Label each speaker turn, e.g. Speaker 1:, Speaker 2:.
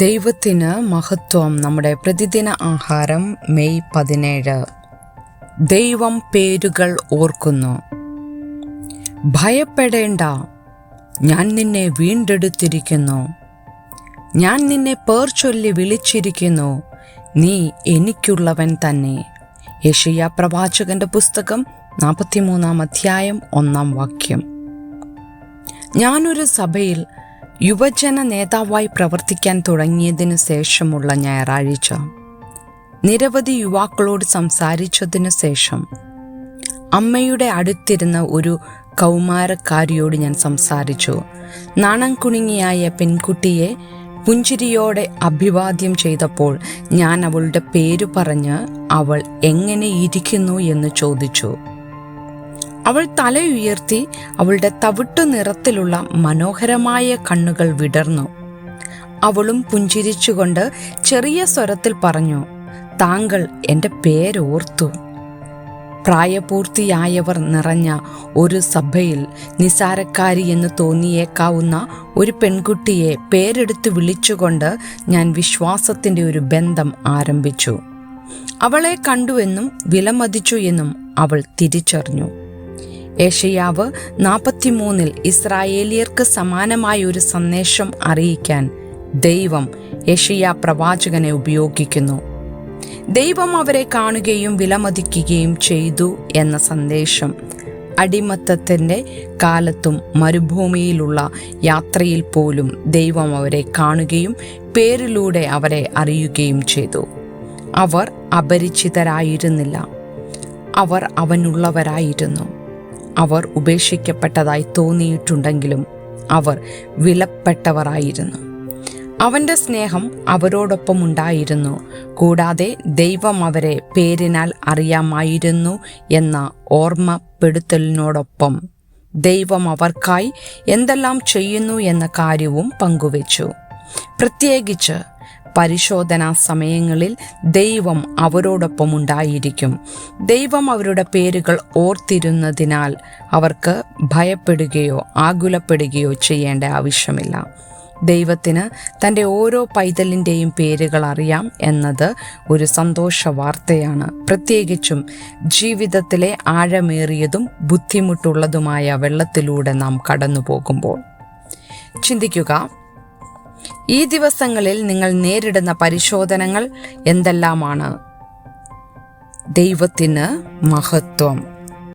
Speaker 1: ദൈവത്തിന് മഹത്വം നമ്മുടെ പ്രതിദിന ആഹാരം മെയ് പതിനേഴ്. ദൈവം പേരുകൾ ഓർക്കുന്നു. ഭയപ്പെടേണ്ട. ഞാൻ നിന്നെ വീണ്ടെടുത്തിരിക്കുന്നു. ഞാൻ നിന്നെ പേർ ചൊല്ലി വിളിച്ചിരിക്കുന്നു. നീ എനിക്കുള്ളവൻ തന്നെ. യഷിയ പ്രവാചകന്റെ പുസ്തകം നാൽപ്പത്തിമൂന്നാം അധ്യായം ഒന്നാം വാക്യം. ഞാനൊരു സഭയിൽ യുവജന നേതാവായി പ്രവർത്തിക്കാൻ തുടങ്ങിയതിനു ശേഷമുള്ള ഞായറാഴ്ച. നിരവധി യുവാക്കളോട് സംസാരിച്ചതിനു ശേഷം അമ്മയുടെ അടുത്തിരുന്ന ഒരു കൗമാരക്കാരിയോട് ഞാൻ സംസാരിച്ചു. നാണം കുണുങ്ങിയായ പെൺകുട്ടിയെ പുഞ്ചിരിയോടെ അഭിവാദ്യം ചെയ്തപ്പോൾ ഞാൻ അവളുടെ പേര് പറഞ്ഞ് അവൾ എങ്ങനെ ഇരിക്കുന്നു എന്ന് ചോദിച്ചു. അവൾ തലയുയർത്തി അവളുടെ തവിട്ടു നിറത്തിലുള്ള മനോഹരമായ കണ്ണുകൾ വിടർന്നു. അവളും പുഞ്ചിരിച്ചുകൊണ്ട് ചെറിയ സ്വരത്തിൽ പറഞ്ഞു താങ്കൾ എന്റെ പേരോർത്തു. പ്രായപൂർത്തിയായവർ നിറഞ്ഞ ഒരു സഭയിൽ നിസാരക്കാരി എന്ന് തോന്നിയേക്കാവുന്ന ഒരു പെൺകുട്ടിയെ പേരെടുത്ത് വിളിച്ചുകൊണ്ട് ഞാൻ വിശ്വാസത്തിന്റെ ഒരു ബന്ധം ആരംഭിച്ചു. അവളെ കണ്ടുവെന്നും വിലമതിച്ചു എന്നും അവൾ തിരിച്ചറിഞ്ഞു. ഏഷയാവ് നാൽപ്പത്തിമൂന്നിൽ ഇസ്രായേലിയർക്ക് സമാനമായ ഒരു സന്ദേശം അറിയിക്കാൻ ദൈവം ഏഷ്യ പ്രവാചകനെ ഉപയോഗിക്കുന്നു. ദൈവം അവരെ കാണുകയും വിലമതിക്കുകയും ചെയ്തു എന്ന സന്ദേശം അടിമത്തത്തിന്റെ കാലത്തും മരുഭൂമിയിലുള്ള യാത്രയിൽ പോലും ദൈവം അവരെ കാണുകയും പേരിലൂടെ അവരെ അറിയുകയും ചെയ്തു. അവർ അപരിചിതരായിരുന്നില്ല. അവർ അവനുള്ളവരായിരുന്നു. അവർ ഉപേക്ഷിക്കപ്പെട്ടതായി തോന്നിയിട്ടുണ്ടെങ്കിലും അവർ വിലപ്പെട്ടവരായിരുന്നു. അവന്റെ സ്നേഹം അവരോടൊപ്പം ഉണ്ടായിരുന്നു. കൂടാതെ ദൈവം അവരെ പേരിനാൽ അറിയാമായിരുന്നു എന്ന ഓർമ്മപ്പെടുത്തലിനോടൊപ്പം ദൈവം അവർക്കായി എന്തെല്ലാം ചെയ്യുന്നു എന്ന കാര്യവും പങ്കുവച്ചു. പ്രത്യേകിച്ച് പരിശോധനാ സമയങ്ങളിൽ ദൈവം അവരോടൊപ്പം ഉണ്ടായിരിക്കും. ദൈവം അവരുടെ പേരുകൾ ഓർത്തിരുന്നതിനാൽ അവർക്ക് ഭയപ്പെടുകയോ ആകുലപ്പെടുകയോ ചെയ്യേണ്ട ആവശ്യമില്ല. ദൈവത്തിന് തന്റെ ഓരോ പൈതലിന്റെയും പേരുകൾ അറിയാം എന്നത് ഒരു സന്തോഷ വാർത്തയാണ്. പ്രത്യേകിച്ചും ജീവിതത്തിലെ ആഴമേറിയതും ബുദ്ധിമുട്ടുള്ളതുമായ വെള്ളത്തിലൂടെ നാം കടന്നു പോകുമ്പോൾ ചിന്തിക്കുക ഈ ദിവസങ്ങളിൽ നിങ്ങൾ നേരിടുന്ന പരിശോധനകൾ എന്തെല്ലാമാണ്? ദൈവത്തിന് മഹത്വം.